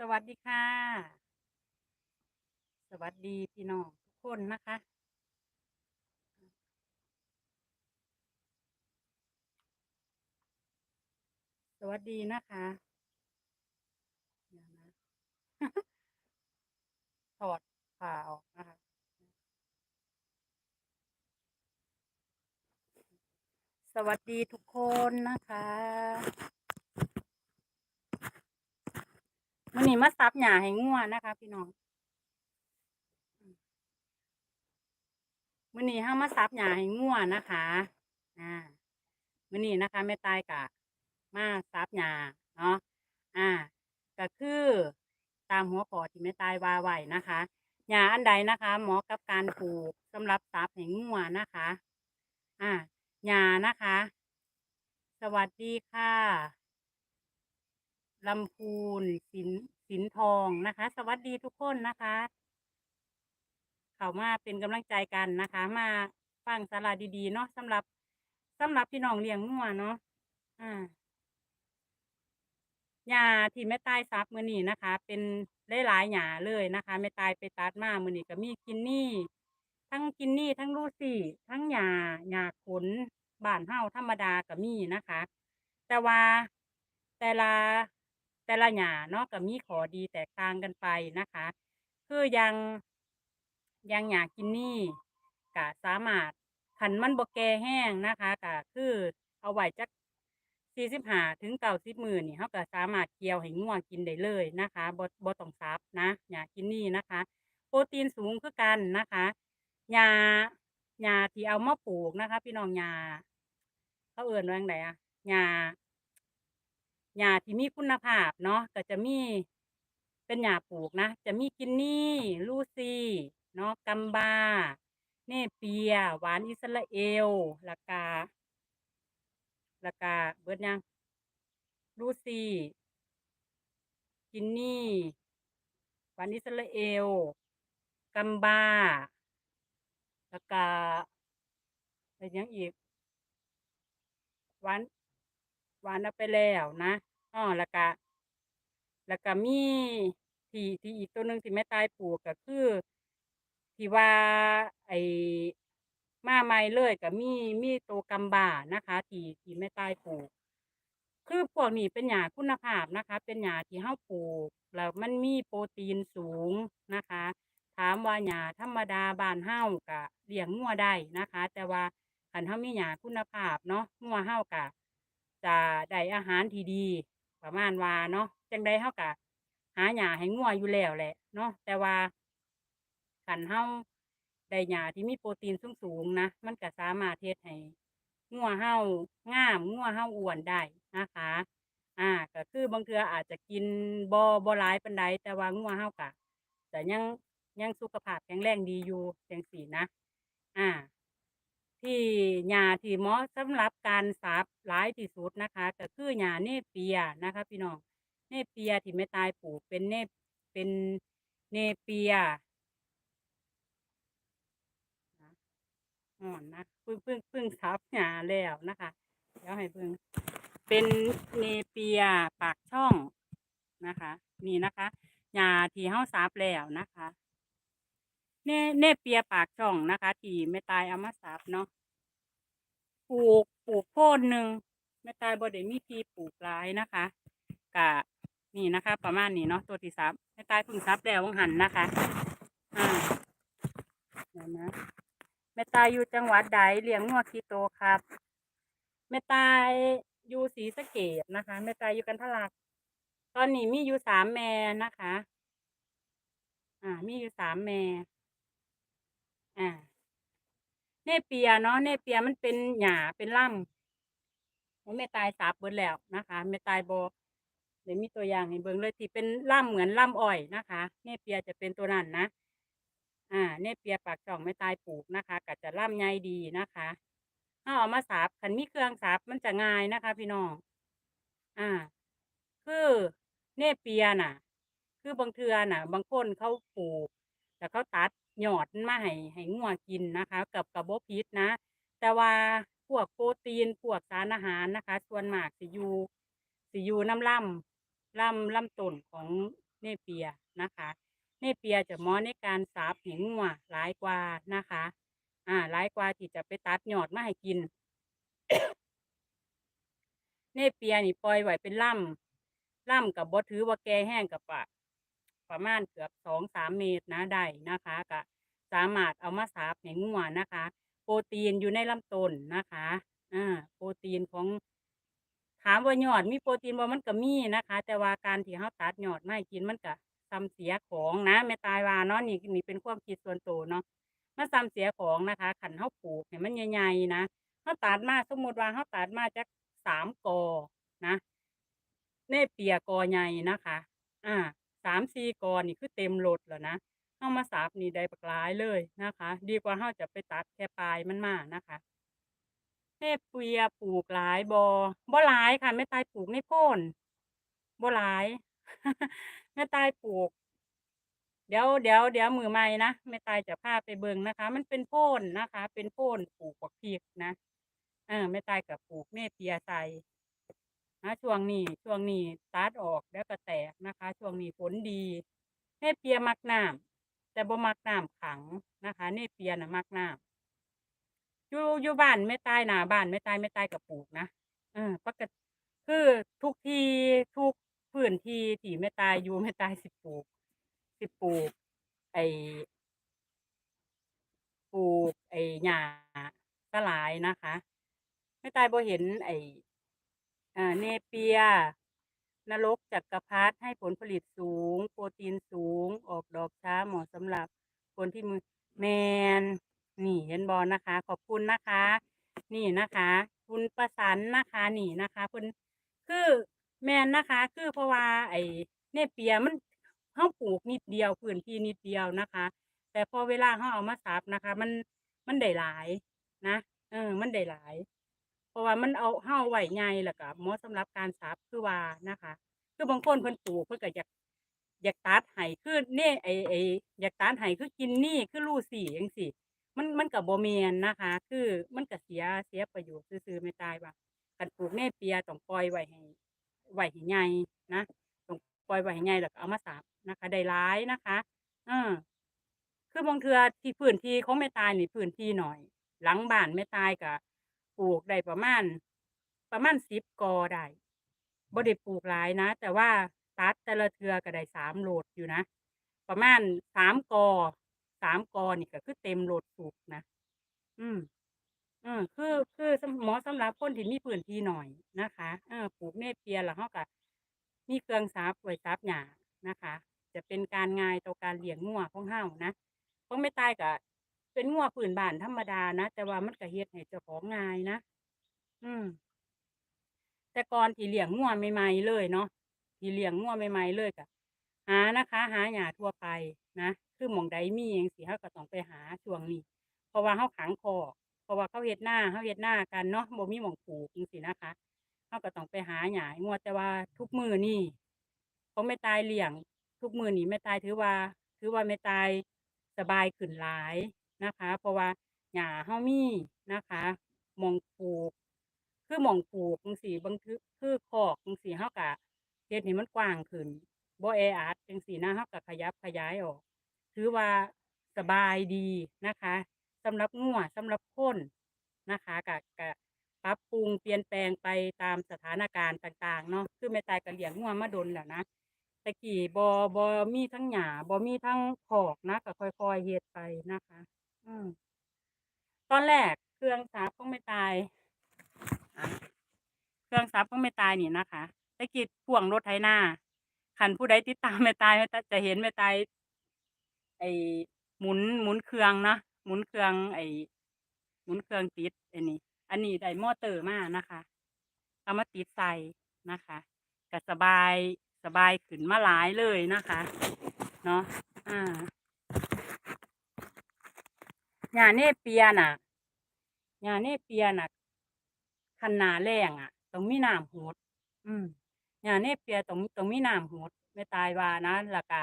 สวัสดีค่ะ สวัสดีพี่น้องทุกคนนะคะ สวัสดีนะคะเดี๋ยวนะถอดผ้าออกนะคะ สวัสดีทุกคนนะคะ มื่อนี้มาซับหญ้าให้งัวนะคะ พี่น้องมื่อนี้ห้ามาซับหญ้าให้งัวนะคะอ่ามื่อนี้นะคะแม่ตายกะ มาซับหญ้าเนาะอ่าก็คือตามหัวข้อที่แม่ตายว่าไว้นะคะหญ้าอันใดนะคะเหมาะกับการปลูกสำหรับซับให้งัวนะคะ อ่าหญ้านะคะ สวัสดีค่ะ ลำพูนสินสินทองนะคะ สวัสดีทุกคนนะคะ เข้ามาเป็นกำลังใจกันนะคะ มาฟังสาระดีๆเนาะสำหรับสำหรับพี่น้องเลี้ยงงัวเนาะอ่าหญ้าที่แม่ตายซับมือนี้นะคะ เป็นหลายๆหญ้าเลยนะคะแม่ตายไปตัดมามือนี้ก็มีกินนี่ ทั้งกินนี่ทั้งลูซี่ทั้งหญ้าหญ้าขนบานเฮาธรรมดาก็มีนะคะ แต่ว่าแต่ละ แต่ละหญ้าเนาะก็มีขอดีแตกต่างกันไปนะคะ คือยังยังหญ้ากินนี่ก็สามารถขันมันบ่แกแห้งนะคะก็คือเอาไว้จักสี่สิบห้าถึงเก้าสิบมื้อนี่เขาก็สามารถเกี่ยวให้งัวกินได้เลยนะคะบบต้องซับนะหญ้ากินนี่นะคะ โปรตีนสูงคือกันนะคะหญ้าหญ้าที่เอามาปลูกนะคะ พี่น้องหญ้าเขาเอิ่นว่าจั่งใดอะหญ้า หญ้าที่มีคุณภาพเนาะก็จะมีเป็นหญ้าปลูกนะ จะมีกินนี่ลูซี่เนาะกัมบา เนเปีย หวานอิสราเอลล้วก็แล้วก็เบิดยังลูซี่กินนี่หวานอิสราเอลกัมบาล้วก็อะไรยังอีกหวาน หวานเอาไปแล้วนะอ้อแล้วก็แล้วก็มีที่ที่อีกตัวหนึ่งที่แม่ตายปลูกก็คือ ที่ว่าไอ้มาใหม่เลยก็มีมีตัวกัมบานะคะที่ที่แม่ตายปลูก คือพวกนี้เป็นหญ้าคุณภาพนะคะ เป็นหญ้าที่เฮาปลูก แล้วมันมีโปรตีนสูงนะคะ ถามว่าหญ้าธรรมดาบานเฮาก็เลี้ยงงัวได้นะคะ แต่ว่าคันเฮามีหญ้าคุณภาพเนาะงัวเฮาก็ จะได้อาหารที่ดี ประมาณว่าเนาะจังใดเฮาก็หาหญ้าให้งัวอยู่แล้วแหละเนาะแต่ว่าคันเฮาได้หญ้าที่มีโปรตีนสูงๆนะมันก็สามารถเฮ็ดให้งัวเฮางามงัวเฮาอ้วนได้นะคะ อ่า ก็คือบางเทืออาจจะกินบ่บ่หลายปานใดแต่ว่างัวเฮาก็แต่ยังยังสุขภาพแข็งแรงดีอยู่จังซี่นะ อ่า ที่หญ้าที่เหมาะสำหรับการสับหลายที่สุดนะคะ ก็คือหญ้าเนเปียนะคะ พี่น้องเนเปียที่แม่ตายปลูกเป็นเนเป็นเนเปียอ่อนนะเพิ่งเพิ่งเพิ่งสับหญ้าแล้วนะคะเดี๋ยวให้เพิ่งเป็นเนเปียปากช่องนะคะ นี่นะคะหญ้าที่เฮาสับแล้วนะคะ เนเน่เปียปากช่องนะคะ ที่แม่ตายเอามาสับเนาะปลูกปลูกโพนหนึ่งแม่ตายบ่ได้มีทีปลูกหลายนะคะกะนี่นะคะ ประมาณนี้เนาะตัวที่สับแม่ตายพิ่งสับแล้ววังหันนะคะอ่าเดี๋ยนะแม่ตายอยู่จังหวัดใดเลี้ยงงัวคีโตครับแม่ตายอยู่ศรีสะเกดนะคะแม่ตายอยู่กันทลักตอนนี้มีอยู่สามแม่นะคะ อ่า มีอยู่สามแม่ อ่าเนเปียเนาะเนเปียมันเป็นหญ้าเป็นล่ำผมไม่ตายสาบเบิดแล้วนะคะไม่ตายโบเดี๋ยวมีตัวอย่างให้เบิ่งเลยที่เป็นล่ำเหมือนล่ำอ้อยนะคะเนเปียจะเป็นตัวนั้นนะอ่าเนเปียปากช่องไม่ตายปลูกนะคะก็จะล่ำใหญ่ดีนะคะถ้าเอามาสับขันมีเครื่องสับมันจะง่ายนะคะ พี่น้องอ่า คือเนเปียน่ะ คือบางเทือน่ะ บางคนเขาปลูกแต่เขาตัด หยอดมาให้ให้งัวกินนะคะกับกับบ่พิษนะ แต่ว่าพวกโปรตีนพวกสารอาหารนะคะ ส่วนมากสิอยู่สิอยู่น้ำล่ำล่ำล่ำต้นของเนเปียนะคะเนเปียจะมาะในการสับให้งัวหลายกว่านะคะ อ่าหลายกว่าที่จะไปตัดหยอดมาให้กินเนเปียนี่ปล่อยไว้เป็นล่ำล่ำกับบ่ถือว่าแก่แห้งกับปะ ประมาณเกือบสองสามเมตรนะได้นะคะก็สามารถเอามาสับให้งัวนะคะ โปรตีนอยู่ในลำต้นนะคะอ่าโปรตีนของถามว่ายอดมีโปรตีนบ่มันก็มีนะคะ แต่ว่าการที่เฮาตัดยอดไมาให้กินมันก็ซ้ำเสียของนะแม่ตายว่าเนาะนี่นี่เป็นความคิดส่วนตัวเนาะมันซ้ำเสียของนะคะคันเฮาปลูกให้มันใหญ่ๆนะเฮาตัดมาสมมุติว่าเฮาตัดมาจักสามกอนะเน่เปียกอใหญ่นะคะ อ่า สามสี่กอนนี่คือเต็มรถแล้วนะเฮามาสับนี่ได้บักลายเลยนะคะ ดีกว่าเฮาจะไปตัดแค่ปลายมันมานะคะเนเปียปลูกหลายบ่บ่หลายค่ะแม่ตายปลูกในโพนบ่หลายแม่ตายปลูก เดี๋ยวเดี๋ยวเดี๋ยวมือใหม่นะแม่ตายจะพาไปเบิ่งนะคะ มันเป็นโพนนะคะ เป็นโพนปลูกบักพริกนะเออแม่ตายกับปลูกเนเปียใส่ นะช่วงนี้ช่วงนี้ตัดออกแล้วก็แตกนะคะ ช่วงนี้ฝนดีเนเปียมักน้ำแต่บ่มักน้ำขังนะคะเนเปียนะมักน้ำอยู่อยู่บ้านไม่ตายหนาบ้านไม่ตายไม่ตายกับปลูกนะเออปกติคือทุกที่ทุกพื้นที่ที่ไม่ตายอยู่ไม่ตายสิปลูก สิปลูก ไอปลูกไอหญ้าสลายนะคะ ไม่ตายบ่เห็นไอ่ เนเปีย นรกจักรพรรดิให้ผลผลิตสูง โปรตีนสูง ออกดอกช้าเหมาะสำหรับคนที่มือแมนนี่เห็นบอลนะคะ ขอบคุณนะคะ นี่นะคะ คุณประสันนะคะนี่นะคะคุณคือแมนนะคะ คือเพราะว่าไอ้เนเปียมันเฮาปลูกนิดเดียวพื้นที่นิดเดียวนะคะ แต่พอเวลาเฮาเอามาสับนะคะ มันมันได้หลายนะเออ มันได้หลาย ราะว่ามันเอาเฮาไว้ใหญ่แล้วก็เหมาะสำหรับการสับคือว่านะคะ คือบางคนเพิ่นปลูกเพิ่นก็อยากอยากตัดให้คือเนี่ไอไออยากตัดให้คือกินนี่คือลูซี่จังซี่ มันมันก็บ่แม่นนะคะ คือมันก็เสียเสียประโยชน์ซื่อๆไม่ตายว่าคันปลูกเน่เปียต้องปล่อยไว้ให้ไว้ให้ใหญ่นะต้องปล่อยไว้ให้ใหญ่แล้วก็เอามาสับนะคะ ได้หลายนะคะเออคือบางเทื่อที่พื้นที่ของแม่ตายนี่พื้นที่หน่อย หลังบ้านแม่ตายก็ ปลูกได้ประมาณ ประมาณ10กอได้บ่ได้ปลูกหลายนะ แต่ว่าตัดแต่ละเทื่อก็ได้สามโหลดอยู่นะ ประมาณสามกอสามกอนี่ก็คือเต็มโหลดสุกนะ อืมเออคือคือสำเหมาะสำหรับคนที่มีพื้นที่หน่อยนะคะเออปลูกเนเปียแล้วเราก็มีเครื่องสับไว้สับหญ้านะคะ จะเป็นการง่ายต่อการเลี้ยงงัวของเฮานะของไม่ตายก็ เป็นงัวพื้นบ้านธรรมดานะแต่ว่ามันก็เฮ็ดให้เจ้าของง่ายนะอืม แต่ก่อนที่เลี้ยงงัวใหม่ๆเลยเนาะที่เลี้ยงงัวใหม่ๆเลยก็หานะคะ หาหญ้าทั่วไปนะคือหม่องใดมีจังซี่เราก็ต้องไปหาช่วงนี้ เพราะว่าเราขังคอกเพราะว่าเขาเฮ็ดหน้าเราเฮ็ดหน้ากันเนาะบ่มีหม้องปลูกจังซี่นะคะเราก็ต้องไปหาหญ้างัวแต่ว่าทุกมื้อนี่ของแม่ตายเลี้ยง ทุกมื้อนี่แม่ตายถือว่า ถือว่าแม่ตายสบายขึ้นหลาย นะคะ เพราะว่าหญ้าเรามีนะคะมองปลูก คือมองปลูกจังซี่บางคือคือคอกจังซี่เราก็เฮ็ดให้มันกว้างขึ้นบ่แออัดจังซี่นะเราก็ขยับขยายออกถือว่าสบายดีนะคะสำหรับงัวสำหรับคนนะคะก็ก็ปรับปรุงเปลี่ยนแปลงไปตามสถานการณ์ต่าง ๆ เนาะคือแม่ตายก็เลี้ยงงัวมาดนแล้วนะต่กี้บ่บ่มีทั้งหญ้าบ่มีทั้งคอกนะก็ค่อยๆเฮ็ดไปนะคะ อืมตอนแรกเครื่องสับของแม่ตายเครื่องสับของแม่ตายนี่นะคะต่กี้พ่วงรถไถนาคันผู้ใดติดตามแม่ตายแม่ตายจะเห็นแม่ตายไอ้หมุนหมุนเครื่องเนาะหมุนเครื่อง ไอ้หมุนเครื่องติดไอ้นี่อันนี้ได้มอเตอร์มานะคะเอามาติดใส่นะคะก็สบายสบายขึ้นมาหลายเลยนะคะ เนาะอ่า หญ้าเนเปียน่ะหญ้าเนเปียน่ะคันนาแล้งอะต้องมีน้ำหดอืมหญ้าเนเปียต้องต้องมีน้ำหดแม่ตายว่านะแล้วก็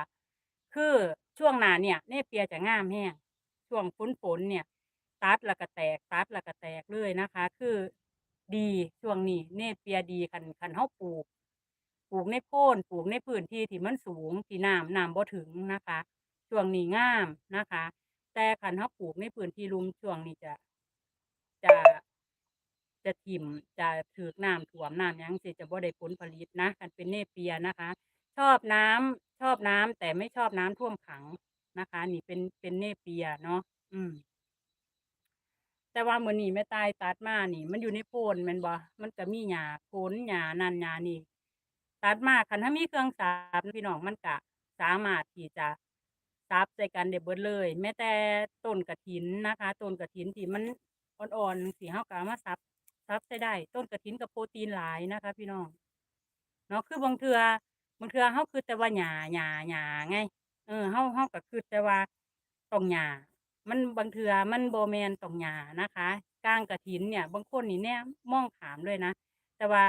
คือช่วงหนาเนี่ยเนเปียจะง่ามแฮงช่วงฝนฝนเนี่ย ตัดแล้วก็แตกตัดแล้วก็แตกเลยนะคะ คือดีช่วงนี้เนเปียดีคันคันเฮาปลูกปปลูกในโพ้นปลูกในพื้นที่ที่มันสูงที่น้ำน้ำบ่ถึงนะคะ ช่วงนี้งามนะคะ แต่คันเฮาปลูกในพื้นที่ลุ่มช่วงนี้จะจะจะถิ่มจะถูกน้ำท่วมน้ำยังสิจะบ่ได้ผลผลิตนะคันเป็นเนเปียนะคะ ชอบน้ำชอบน้ำแต่ไม่ชอบน้ำท่วมขังนะคะ นี่เป็นเป็นเนเปียเนาะอืม แต่ว่ามือนี้แม่ตายตัดมานี่ มันอยู่ในโพนแม่นบ่มันก็มีหญ้าโพนหญ้านันหญ้านี่ตัดมาคันถ้ามีเครื่องสับพี่น้องมันก็สามารถที่จะ สับใส่กันได้เบิดเลย แม้แต่ต้นกฐินนะคะต้นกฐินที่มันอ่อนๆจั่งซี้เรากามาสับสับใส่ได้ ต้นกฐินก็โปรตีนหลายนะคะ พี่น้องเนาะคือบางเทือบางเทือเราคิดแต่ว่าหญ้าหญ้าหญ้าไงเออเราเราก็คิดแต่ว่าต้องหญ้ามันบางเทือมันโบแมนต้องหญ้านะคะก้างกฐินเนี่ย บางคนนี่แนมมองขามเลยนะแต่ว่า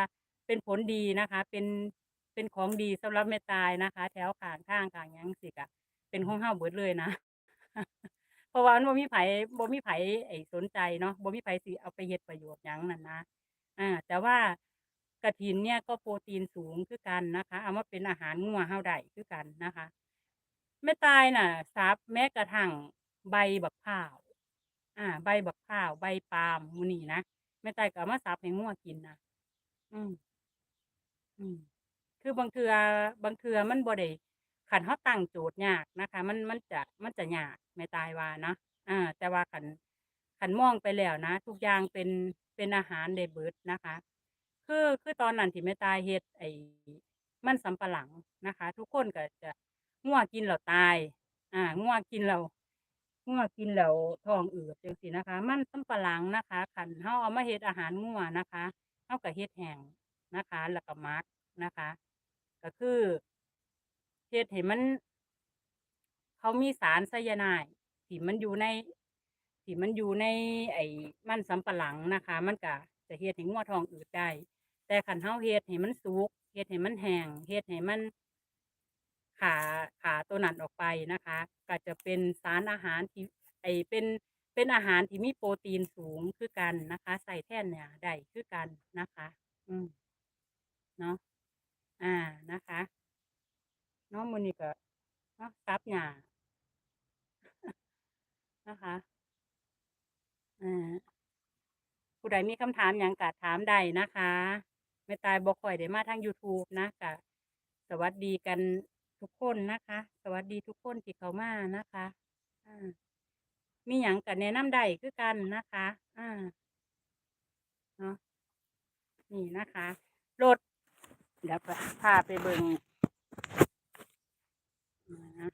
เป็นผลดีนะคะ เป็นเป็นของดีสำหรับแม่ตายนะคะ แถวขางทางข้างยังจั่งซี้ก็ เป็นของเราเบิดเลยนะ เพราะว่ามันบ่มีไผบ่มีไผไอ้สนใจเนาะบ่มีไผสิเอาไปเฮ็ดประโยชน์หยังนั่นนะอ่า แต่ว่ากฐินเนี่ยก็โปรตีนสูงคือกันนะคะ เอามาเป็นอาหารงัวเราได้คือกันนะคะแม่ตายน่ะสับแม้กระทั่งใบบักพร้าวอาใบบักพร้าว ใบปาล์มมูนี้นะแม่ตายก็เอามาสับให้งัวกินนะอืมอืมคือบางเทือบางเทือมันบ่ได้ คันเราตั้งโจทย์ยากนะคะ มันมันจะมันจะยากแม่ตายว่านะอ่า แต่ว่าคันคันมองไปแล้วนะ ทุกอย่างเป็นเป็นอาหารได้เบิดนะคะ คือคือตอนนั้นที่แม่ตายเฮ็ดไอ้มันสำปะหลังนะคะ ทุกคนก็จะงัวกินแล้วตาย อ่างัวกินแล้วงัวกินแล้วท้องอืดจังซี้นะคะ มันสำปะหลังนะคะคันเราเอามาเฮ็ดอาหารงัวนะคะเราก็เฮ็ดแห้งนะคะ แล้วก็หมักนะคะ ก็คือ เฮ็ดให้มัน เขามีสารไซยาไนด์ที่มันอยู่ในที่มันอยู่ใน ไอ้มันสำปะหลังนะคะ มันก็จะเฮ็ดให้งัวทองอืดได้ แต่คันเราเฮ็ดให้มันสุกเฮ็ดให้มันแห้งเฮ็ดให้มันฆ่าฆ่าตัวนั้นออกไปนะคะ ก็จะเป็นสารอาหารที่ไอ้เป็นเป็นอาหารที่มีโปรตีนสูงคือกันนะคะใช้แท่นเนื้อได้คือกันนะคะ อืมเนาะอ่านะคะ นาะมือนี้ก็เนาะสับหญ้านะคะอ่าผู้ใดมีคำถามหยังก็ถามได้นะคะแม่ตายบ่ค่อยได้มาทางยูทูบนะก็สวัสดีกันทุกคนนะคะ สวัสดีทุกคนที่เข้ามานะคะอ่ามีหยังก็แนะนำได้คือกันนะคะอ่าเนาะนี่นะคะรถเดี๋ยวพาไปเบิ่ง อะฮะ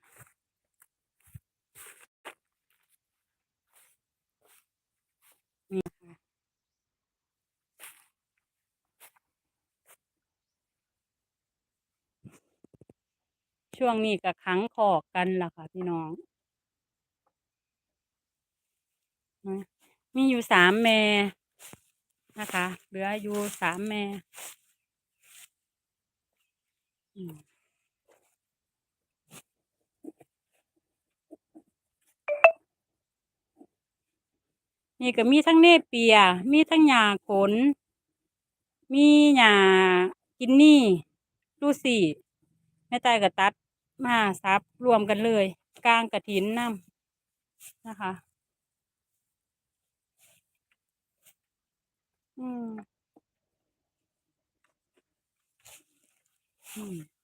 นี่ค่ะช่วงนี้ก็ขังคอกกันล่ะค่ะพี่น้องมีอยู่3แม่นะคะ เหลืออยู่3แม่ อืม นี่ก็มีทั้งเนเปีย มีทั้งหญ้าขน มีหญ้ากินนี่ลูซี่แม่ตายก็ตัดมาสับรวมกันเลยกางกฐินน้ำนะคะ อืมอืม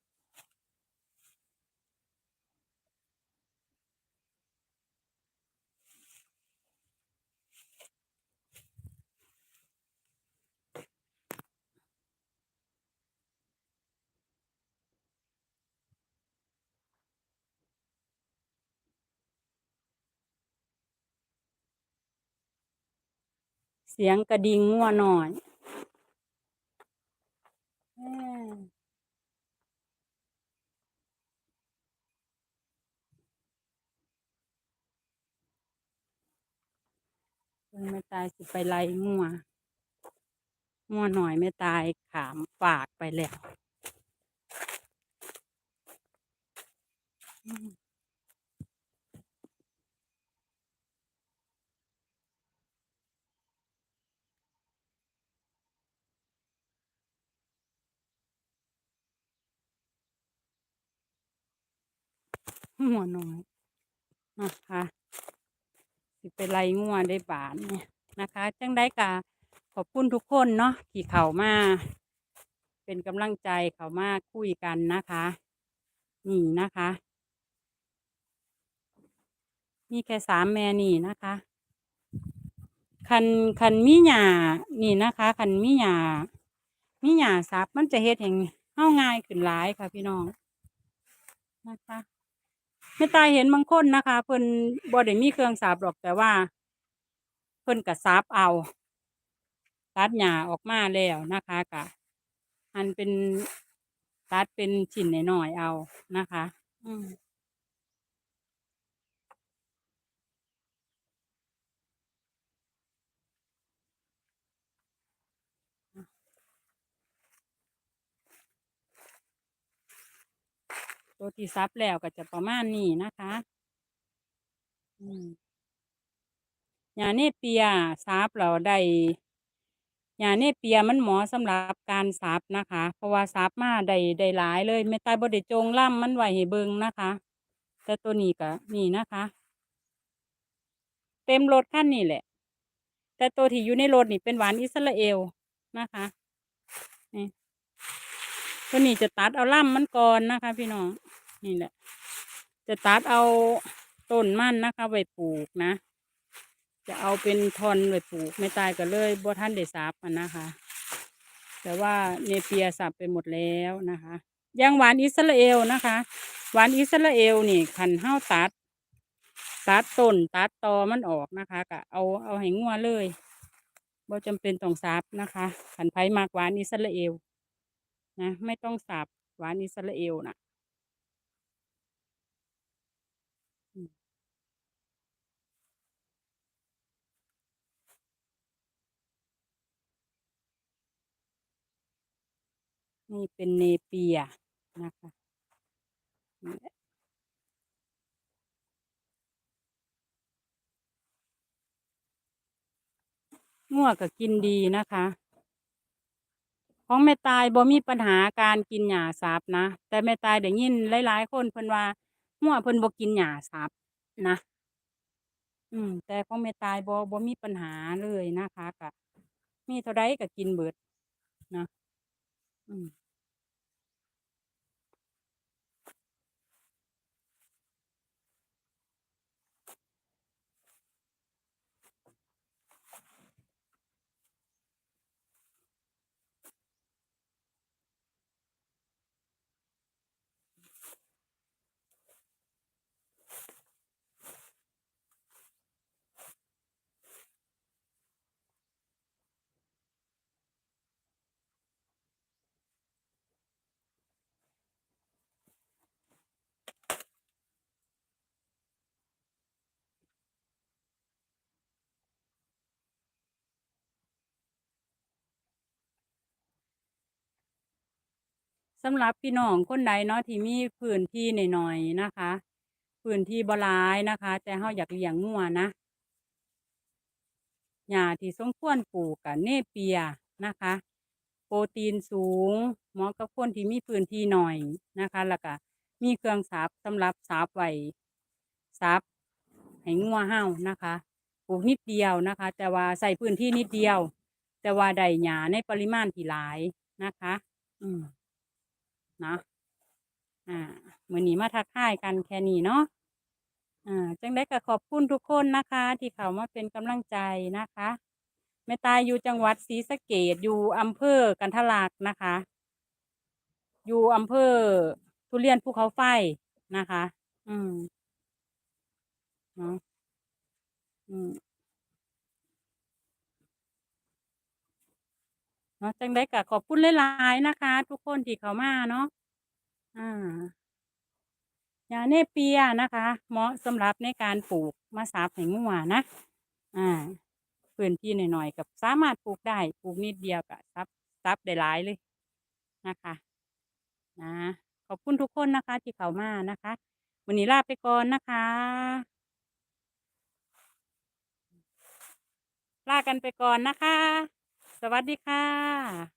เสียงกระดิ่งงัวหน้อยเออเพิ่นแม่ตายสิไปไล่งัวงัวหน้อยแม่ตายขามฟากไปแล้วอื มงัวน้อยนะคะสิไปไล่งัวได้บาทเนี่ยนะคะ จังได้กะขอบคุณทุกคนเนาะที่เข้ามา เป็นกำลังใจเข้ามาคุยกันนะคะ นี่นะคะมีแค่สามแม่นี่นะคะคันคันมีหยานี่นะคะคันมีหยามีหยาซับมันจะเฮ็ดแห่งเฮาง่ายขึ้นหลายค่ะพี่น้องนะคะ ไม่ตายเห็นบางคนนะคะเพิ่นบ่ได้มีเครื่องสาบหรอกแต่ว่า เพิ่นกะสับเอาตัดหญ้าออกมาแล้วนะคะกะอันเป็นตัดเป็นชิ้นน้อยๆเอานะคะ อืม ตัวที่ซับแล้วก็จะประมาณนี้นะคะอืมยาเนเปียซับเราได้ยาเนเปียมันหมาะสำหรับการซับนะคะ เพราะว่าซับมาได้ได้หลายเลยไม่ตายบด้จงล่ำมันไว้ให้เบิงนะคะ แต่ตัวนี้ก็นี่นะคะ เต็มรถคันนี้แหละ แต่ตัวที่อยู่ในรถนี่เป็นหวานอิสราเอลนะคะนี่ตัวนี้จะตัดเอาล่ำมันก่อนนะคะ พี่น้อง นี่แหละ จะตัดเอาต้นมันนะคะไว้ปลูกนะ จะเอาเป็นทอนไว้ปลูก ไม่ตายก็เลยบ่ท่านได้สับมันนะคะ แต่ว่าเนเปียสับไปหมดแล้วนะคะยังหวานอิสราเอลนะคะหวานอิสราเอลนี่คันห้าตัด ตัดต้นตัดตอมันออกนะคะก็เอาเอาให้งัวเลยบ่จำเป็นต้องสับนะคะขันไผมากหวานอิสราเอลนะไม่ต้องสับหวานอิสราเอลนะอื นี่เป็นเนเปียนะคะนี่แหละงัวก็กินดีนะคะ ของแม่ตายบ่มีปัญหาการกินหญ้าสับนะ แต่แม่ตายได้ยินหลายๆคนเพิ่นว่างัวเพิ่นบ่กินหญ้าสับนะ อืม แต่ของแม่ตายบ่บ่มีปัญหาเลยนะคะก็มีเท่าใดก็กินเบิดนะ อื สำหรับพี่น้องคนใดเนาะที่มีพื้นที่น้อยๆนะคะ พื้นที่บ่หลายนะคะ แต่เฮาอยากเลี้ยงงัวนะหญ้าที่สมควรปลูกก็เนเปียนะคะ โปรตีนสูงเหมาะกับคนที่มีพื้นที่หน้อยนะคะ แล้วก็มีเครื่องสับสำหรับสับไว้สับให้งัวเฮานะคะปลูกนิดเดียวนะคะ แต่ว่าใส่พื้นที่นิดเดียว แต่ว่าได้หญ้าในปริมาณที่หลายนะคะ อืม นะอ่ามือนี้มาทักทายกันแค่นี้เนาะอ่าจังได้ก็ขอบคุณทุกคนนะคะ ที่เข้ามาเป็นกำลังใจนะคะแม่ตายอยู่จังหวัดศรีสะเกษอยู่อำเภอกันทลักนะคะ อยู่อำเภอทุเรียนภูเขาไฟนะคะ อืมเนาะอืม เนาะจังได้ก็ขอบคุณหลายๆนะคะ ทุกคนที่เขามาเนาะอ่ายาเนเปียนะคะ เหมาะสำหรับในการปลูกมะสาบให้งัวนะ อ่าพื้นที่หน่อยๆกับสามารถปลูกได้ปลูกนิดเดียวกับซับซับได้หลายเลยนะคะนะขอบคุณทุกคนนะคะ ที่เข้ามานะคะวันนี้ลาไปก่อนนะคะ ลากันไปก่อนนะคะ สวัสดีค่ะ